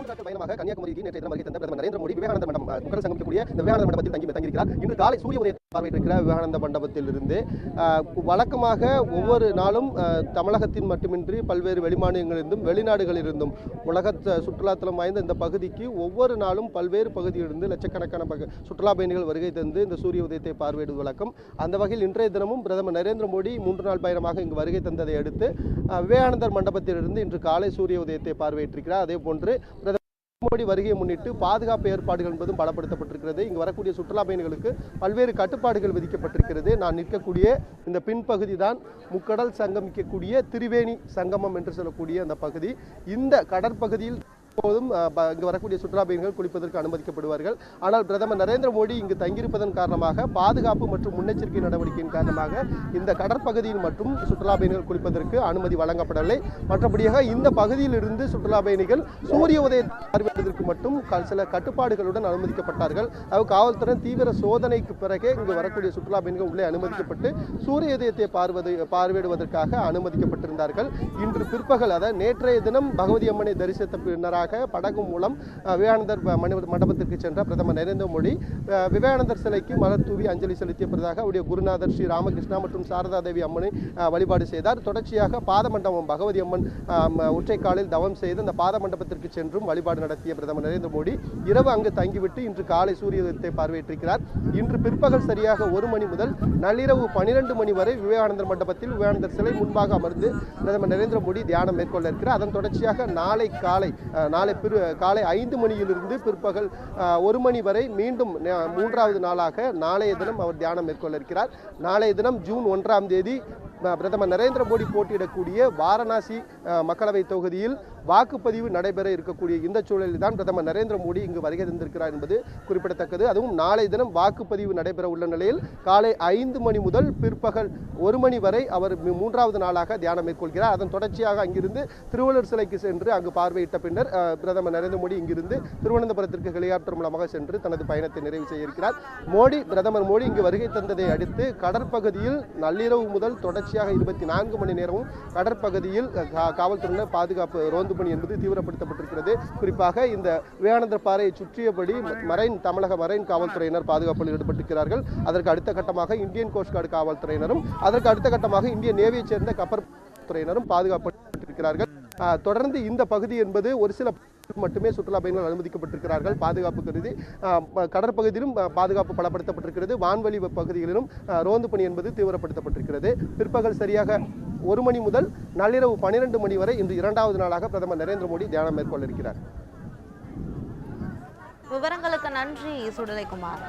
மூன்று நாட்கள் பயணமாக கன்னியாகுமரிக்கு நேற்று வருகை தந்த பிரதமர் நரேந்திர மோடி விவேகானந்த மண்டபம் சங்கமிக்கக்கூடிய இந்த விவேகானந்த மண்டபத்தில் தங்கி தங்கியிருக்கிறார். இன்று காலை சூரிய பார்வையிட்டிருக்கிற விவேகானந்த வழக்கமாக ஒவ்வொரு நாளும் தமிழகத்தின் மட்டுமின்றி பல்வேறு வெளிமாநிலங்களிலிருந்தும் வெளிநாடுகளிலிருந்தும் உலக சுற்றுலாத்தலம் வாய்ந்த இந்த பகுதிக்கு ஒவ்வொரு நாளும் பல்வேறு பகுதியிலிருந்து லட்சக்கணக்கான பகு சுற்றுலா பயணிகள் வருகை தந்து இந்த சூரிய உதயத்தை பார்வையிடுவது வழக்கம். அந்த வகையில் இன்றைய தினமும் பிரதமர் நரேந்திர மோடி மூன்று நாள் பயணமாக இங்கு வருகை தந்ததை அடுத்து விவேகானந்தர் மண்டபத்திலிருந்து இன்று காலை சூரிய உதயத்தை பார்வையிட்டிருக்கிறார். அதே போன்று மோடி வருகையை முன்னிட்டு பாதுகாப்பு ஏற்பாடுகள் என்பதும் பலப்படுத்தப்பட்டிருக்கிறது. இங்கு வரக்கூடிய சுற்றுலா பயணிகளுக்கு பல்வேறு கட்டுப்பாடுகள் விதிக்கப்பட்டிருக்கிறது. நான் நிற்கக்கூடிய இந்த பின்பகுதி தான் முக்கடல் சங்கமிக்கக்கூடிய திரிவேணி சங்கமம் என்று சொல்லக்கூடிய அந்த பகுதி. இந்த கடற்பகுதியில் எப்போதும் இங்கு வரக்கூடிய சுற்றுலா பயணிகள் குளிப்பதற்கு அனுமதிக்கப்படுவார்கள். ஆனால் பிரதமர் நரேந்திர மோடி இங்கு தங்கியிருப்பதன் காரணமாக பாதுகாப்பு மற்றும் முன்னெச்சரிக்கை நடவடிக்கையின் காரணமாக இந்த கடற்பகுதியில் மட்டும் சுற்றுலா பயணிகள் குளிப்பதற்கு அனுமதி வழங்கப்படவில்லை. மற்றபடியாக இந்த பகுதியில் இருந்து சுற்றுலா பயணிகள் சூரிய உதயத்தை பார்வையிடுவதற்கு மட்டும் சில கட்டுப்பாடுகளுடன் அனுமதிக்கப்பட்டார்கள். அது காவல்துறை தீவிர சோதனைக்கு பிறகே இங்கு வரக்கூடிய சுற்றுலா பயணிகள் உள்ளே அனுமதிக்கப்பட்டு சூரிய உதயத்தை பார்வது பார்வையிடுவதற்காக அனுமதிக்கப்பட்டிருந்தார்கள். இன்று பிற்பகல் அதாவது நேற்றைய தினம் பகவதி அம்மனை தரிசித்த பின்னராக படகு மூலம் விவேகானந்தர் மணி- மண்டபத்திற்கு சென்ற பிரதமர் நரேந்திர மோடி விவேகானந்தர் சிலைக்கு மலர் தூவி அஞ்சலி செலுத்திய பிறதாக அவருடைய குருநாதர் ஸ்ரீ ராமகிருஷ்ணா மற்றும் சாரதா தேவி அம்மனை வழிபாடு செய்தார். தொடர்ச்சியாக பாதமண்டபம் பகவதி அம்மன் அஹ், ஒற்றைக்காலில் தவம் செய்து அந்த பாத மண்டபத்திற்கு சென்றும் வழிபாடு நடத்திய பிரதமர் நரேந்திர மோடி இரவு அங்கு தங்கிவிட்டு இன்று காலை சூரிய உதயத்தை பார்வையிட்டிருக்கிறார். இன்று பிற்பகல் சரியாக ஒரு மணி முதல் நள்ளிரவு பனிரெண்டு மணி வரை விவேகானந்தர் மண்டபத்தில் விவேகானந்தர் சிலை முன்பாக அமர்ந்து பிரதமர் நரேந்திர மோடி தியானம் மேற்கொள்ள இருக்கிறார். அதன் தொடர்ச்சியாக நாளை காலை நாளை பிற காலை ஐந்து மணியிலிருந்து பிற்பகல் ஒரு மணி வரை மீண்டும் மூன்றாவது நாளாக நாளைய தினம் அவர் தியானம் மேற்கொள்ள இருக்கிறார். நாளைய தினம் ஜூன் ஒன்றாம் தேதி பிரதமர் நரேந்திர மோடி போட்டியிடக்கூடிய வாரணாசி மக்களவை தொகுதியில் வாக்குப்பதிவு நடைபெற இருக்கக்கூடிய இந்த சூழலில் தான் பிரதமர் நரேந்திர மோடி இங்கு வருகை தந்திருக்கிறார் என்பது குறிப்பிடத்தக்கது. அதுவும் நாளை தினம் வாக்குப்பதிவு நடைபெற உள்ள நிலையில் காலை ஐந்து மணி முதல் பிற்பகல் ஒரு மணி வரை அவர் மூன்றாவது நாளாக தியானம் மேற்கொள்கிறார். அதன் தொடர்ச்சியாக அங்கிருந்து திருவள்ளுவர் சிலைக்கு சென்று அங்கு பார்வையிட்ட பின்னர் பிரதமர் நரேந்திர மோடி இங்கிருந்து திருவனந்தபுரத்திற்கு ஹெலிகாப்டர் மூலமாக சென்று தனது பயணத்தை நிறைவு செய்ய இருக்கிறார். மோடி பிரதமர் மோடி இங்கு வருகை தந்ததை அடுத்து கடற்பகுதியில் நள்ளிரவு முதல் தொடர்ச்சியாக இருபத்தி நான்கு மணி நேரமும் கடற்பகுதியில் காவல்துறையினர் பாதுகாப்பு ரோந்து பணி என்பது தீவிரப்படுத்தப்பட்டிருக்கிறது. குறிப்பாக இந்த விவேகானந்தர் பாறையை சுற்றியபடி மரைன் தமிழக மரைன் காவல்துறையினர் பாதுகாப்பில் ஈடுபட்டிருக்கிறார்கள். அதற்கு அடுத்த கட்டமாக இந்தியன் கோஸ்ட்கார்டு காவல்துறையினரும் அதற்கு அடுத்த கட்டமாக இந்திய நேவியைச் சேர்ந்த கப்பற்துறையினரும் பாதுகாப்பட்டிருக்கிறார்கள் தொடர்ந்து இந்த பகுதி என்பது ஒரு சில மட்டுமே சுற்றுலா பயணிகள் அனுமதிக்கப்பட்டிருக்கிறார்கள். பாதுகாப்பு கருதி கடற்பகுதியிலும் பாதுகாப்பு பலப்படுத்தப்பட்டிருக்கிறது. வான்வழி பகுதிகளிலும் ரோந்து பணி என்பது தீவிரப்படுத்தப்பட்டிருக்கிறது. பிற்பகல் சரியாக ஒரு மணி முதல் நள்ளிரவு பன்னிரண்டு மணி வரை இன்று இரண்டாவது நாளாக பிரதமர் நரேந்திர மோடி தியானம் மேற்கொள்ள இருக்கிறார் விவரங்களுக்கு நன்றி சுடலைக்குமார்